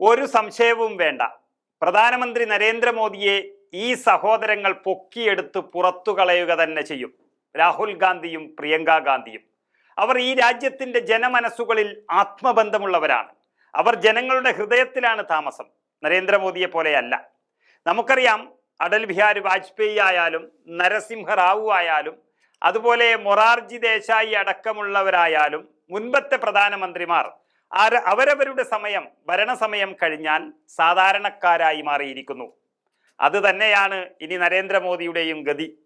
ഒരു സംശയവും വേണ്ട. പ്രധാനമന്ത്രി നരേന്ദ്രമോദിയെ ഈ സഹോദരങ്ങൾ പൊക്കിയെടുത്ത് പുറത്തു കളയുക തന്നെ ചെയ്യും. രാഹുൽ ഗാന്ധിയും പ്രിയങ്ക ഗാന്ധിയും. അവർ ഈ രാജ്യത്തിന്റെ ജനമനസ്സുകളിൽ ആത്മബന്ധമുള്ളവരാണ്. അവർ ജനങ്ങളുടെ ഹൃദയത്തിലാണ് താമസം. നരേന്ദ്രമോദിയെ പോലെയല്ല. നമുക്കറിയാം അടൽ ബിഹാരി വാജ്പേയി ആയാലും നരസിംഹ റാവു ആയാലും അതുപോലെ മൊറാർജി ദേശായി അടക്കമുള്ളവരായാലും മുൻപത്തെ പ്രധാനമന്ത്രിമാർ ആര- അവരവരുടെ സമയം ഭരണസമയം കഴിഞ്ഞാൽ സാധാരണക്കാരായി മാറിയിരിക്കുന്നു. അത് തന്നെയാണ് ഇനി നരേന്ദ്രമോദിയുടെയും ഗതി.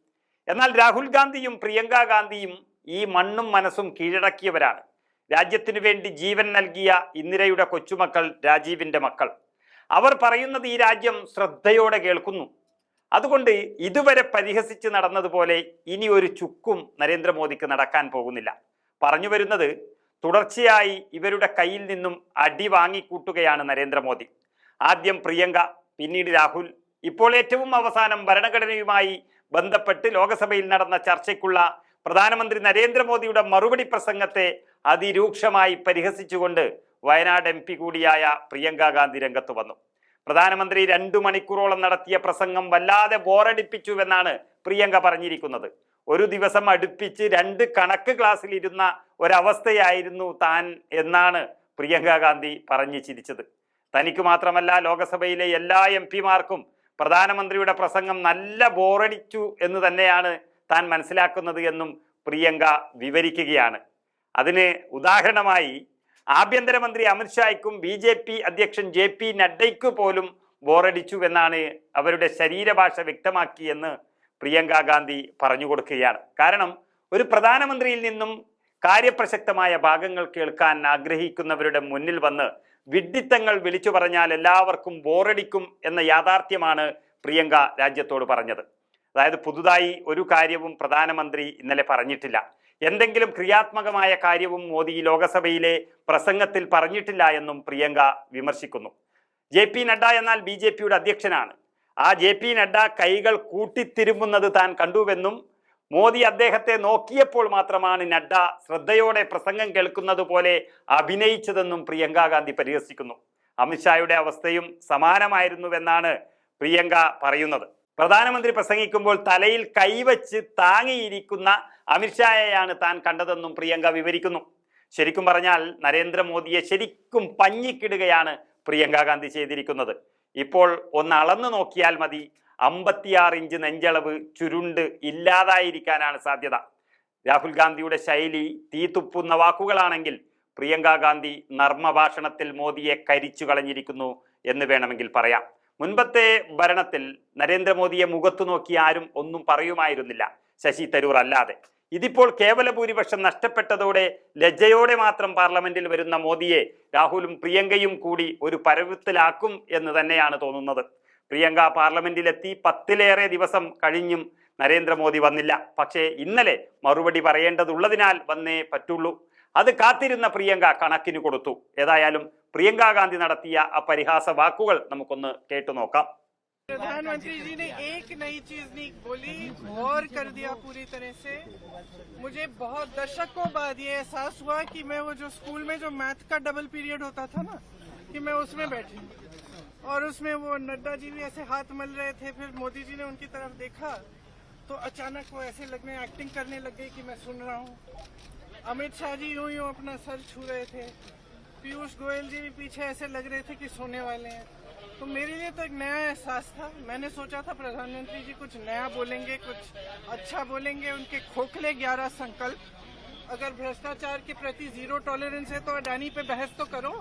എന്നാൽ രാഹുൽ ഗാന്ധിയും പ്രിയങ്ക ഗാന്ധിയും ഈ മണ്ണും മനസ്സും കീഴടക്കിയവരാണ്. രാജ്യത്തിനു വേണ്ടി ജീവൻ നൽകിയ ഇന്ദിരയുടെ കൊച്ചുമക്കൾ രാജീവിന്റെ മക്കൾ. അവർ പറയുന്നത് ഈ രാജ്യം ശ്രദ്ധയോടെ കേൾക്കുന്നു. അതുകൊണ്ട് ഇതുവരെ പരിഹസിച്ച് നടന്നതുപോലെ ഇനി ഒരു ചുക്കും നരേന്ദ്രമോദിക്ക് നടക്കാൻ പോകുന്നില്ല. പറഞ്ഞു വരുന്നത് തുടർച്ചയായി ഇവരുടെ കയ്യിൽ നിന്നും അടി വാങ്ങിക്കൂട്ടുകയാണ് നരേന്ദ്രമോദി. ആദ്യം പ്രിയങ്ക പിന്നീട് രാഹുൽ. ഇപ്പോൾ ഏറ്റവും അവസാനം ഭരണഘടനയുമായി ബന്ധപ്പെട്ട് ലോകസഭയിൽ നടന്ന ചർച്ചയ്ക്കുള്ള പ്രധാനമന്ത്രി നരേന്ദ്രമോദിയുടെ മറുപടി പ്രസംഗത്തെ അതിരൂക്ഷമായി പരിഹസിച്ചുകൊണ്ട് വയനാട് എം കൂടിയായ പ്രിയങ്ക ഗാന്ധി രംഗത്ത് വന്നു. പ്രധാനമന്ത്രി രണ്ടു മണിക്കൂറോളം നടത്തിയ പ്രസംഗം വല്ലാതെ ബോറടിപ്പിച്ചുവെന്നാണ് പ്രിയങ്ക പറഞ്ഞിരിക്കുന്നത്. ഒരു ദിവസം അടുപ്പിച്ച് രണ്ട് കണക്ക് ക്ലാസ്സിൽ ഇരുന്ന ഒരവസ്ഥയായിരുന്നു താൻ എന്നാണ് പ്രിയങ്ക ഗാന്ധി പറഞ്ഞു ചിരിച്ചത്. തനിക്ക് മാത്രമല്ല ലോകസഭയിലെ എല്ലാ എം പിമാർക്കും പ്രധാനമന്ത്രിയുടെ പ്രസംഗം നല്ല ബോറടിച്ചു എന്ന് തന്നെയാണ് താൻ മനസ്സിലാക്കുന്നത് എന്നും പ്രിയങ്ക വിവരിക്കുകയാണ്. അതിന് ഉദാഹരണമായി ആഭ്യന്തരമന്ത്രി അമിത്ഷായ്ക്കും ബി ജെ പി അധ്യക്ഷൻ ജെ പി നഡ്ഡയ്ക്ക് പോലും ബോറടിച്ചു എന്നാണ് അവരുടെ ശരീരഭാഷ വ്യക്തമാക്കിയെന്ന് പ്രിയങ്ക ഗാന്ധി പറഞ്ഞു കൊടുക്കുകയാണ്. കാരണം ഒരു പ്രധാനമന്ത്രിയിൽ നിന്നും കാര്യപ്രസക്തമായ ഭാഗങ്ങൾ കേൾക്കാൻ ആഗ്രഹിക്കുന്നവരുടെ മുന്നിൽ വന്ന് വിഡ്ഢിത്തങ്ങൾ വിളിച്ചു പറഞ്ഞാൽ എല്ലാവർക്കും ബോറടിക്കും എന്ന യാഥാർത്ഥ്യമാണ് പ്രിയങ്ക രാജ്യത്തോട് പറഞ്ഞത്. അതായത് പുതുതായി ഒരു കാര്യവും പ്രധാനമന്ത്രി ഇന്നലെ പറഞ്ഞിട്ടില്ല. എന്തെങ്കിലും ക്രിയാത്മകമായ കാര്യവും മോദി ലോകസഭയിലെ പ്രസംഗത്തിൽ പറഞ്ഞിട്ടില്ല എന്നും പ്രിയങ്ക വിമർശിക്കുന്നു. ജെ പി നഡ്ഡ എന്നാൽ ബി ജെ പിയുടെ അധ്യക്ഷനാണ്. ആ ജെ പി നഡ്ഡ കൈകൾ കൂട്ടിത്തിരുമ്പുന്നത് താൻ കണ്ടുവെന്നും മോദി അദ്ദേഹത്തെ നോക്കിയപ്പോൾ മാത്രമാണ് നഡ്ഡ ശ്രദ്ധയോടെ പ്രസംഗം കേൾക്കുന്നത് പോലെ അഭിനയിച്ചതെന്നും പ്രിയങ്ക ഗാന്ധി പരിഹസിക്കുന്നു. അമിത്ഷായുടെ അവസ്ഥയും സമാനമായിരുന്നുവെന്നാണ് പ്രിയങ്ക പറയുന്നത്. പ്രധാനമന്ത്രി പ്രസംഗിക്കുമ്പോൾ തലയിൽ കൈവച്ച് താങ്ങിയിരിക്കുന്ന അമിത്ഷായെയാണ് താൻ കണ്ടതെന്നും പ്രിയങ്ക വിവരിക്കുന്നു. ശരിക്കും പറഞ്ഞാൽ നരേന്ദ്രമോദിയെ ശരിക്കും പഞ്ഞിക്കിടുകയാണ് പ്രിയങ്ക ഗാന്ധി ചെയ്തിരിക്കുന്നത്. ഇപ്പോൾ ഒന്ന് അളന്നു നോക്കിയാൽ മതി അമ്പത്തിയാറ് ഇഞ്ച് നെഞ്ചളവ് ചുരുണ്ട് ഇല്ലാതായിരിക്കാനാണ് സാധ്യത. രാഹുൽ ഗാന്ധിയുടെ ശൈലി തീതുപ്പുന്ന വാക്കുകളാണെങ്കിൽ പ്രിയങ്ക ഗാന്ധി നർമ്മഭാഷണത്തിൽ മോദിയെ കരിച്ചു കളഞ്ഞിരിക്കുന്നു എന്ന് വേണമെങ്കിൽ പറയാം. മുൻപത്തെ ഭരണത്തിൽ നരേന്ദ്രമോദിയെ മുഖത്തു നോക്കി ആരും ഒന്നും പറയുമായിരുന്നില്ല. ശശി തരൂർ അല്ലാതെ. ഇതിപ്പോൾ കേവല ഭൂരിപക്ഷം നഷ്ടപ്പെട്ടതോടെ ലജ്ജയോടെ മാത്രം പാർലമെന്റിൽ വരുന്ന മോദിയെ രാഹുലും പ്രിയങ്കയും കൂടി ഒരു പരവത്തിലാക്കും എന്ന് തന്നെയാണ് തോന്നുന്നത്. പ്രിയങ്ക പാർലമെന്റിലെത്തി പത്തിലേറെ ദിവസം കഴിഞ്ഞും നരേന്ദ്രമോദി വന്നില്ല പക്ഷേ ഇന്നലെ മറുപടി പറയേണ്ടതുള്ളതിനാൽ വന്നേ പറ്റുള്ളൂ അത് കാത്തിരുന്ന പ്രിയങ്ക കണക്കിന് കൊടുത്തു ഏതായാലും പ്രിയങ്ക ഗാന്ധി നടത്തിയ ആ പരിഹാസ വാക്കുകൾ നമുക്കൊന്ന് കേട്ടു നോക്കാം प्रधानमंत्री जी ने एक नई चीज नहीं बोली और कर दिया पूरी तरह से मुझे बहुत दशकों बाद ये एहसास हुआ कि मैं वो जो स्कूल में जो मैथ का डबल पीरियड होता था ना कि मैं उसमें बैठी और उसमें वो नड्डा जी भी ऐसे हाथ मल रहे थे, फिर मोदी जी ने उनकी तरफ़ देखा तो अचानक वो ऐसे लगने एक्टिंग करने लग गई कि मैं सुन रहा हूँ। अमित शाह जी यूँ यूँ अपना सर छू रहे थे। पीयूष गोयल जी भी पीछे ऐसे लग रहे थे कि सोने वाले हैं। तो मेरे लिए तो एक नया एहसास था। मैंने सोचा था, प्रधानमंत्री जी कुछ नया बोलेंगे, कुछ अच्छा बोलेंगे, उनके खोखले ग्यारह संकल्प। अगर भ्रष्टाचार के प्रति ज़ीरो टॉलरेंस है तो अडानी पे बहस तो करो।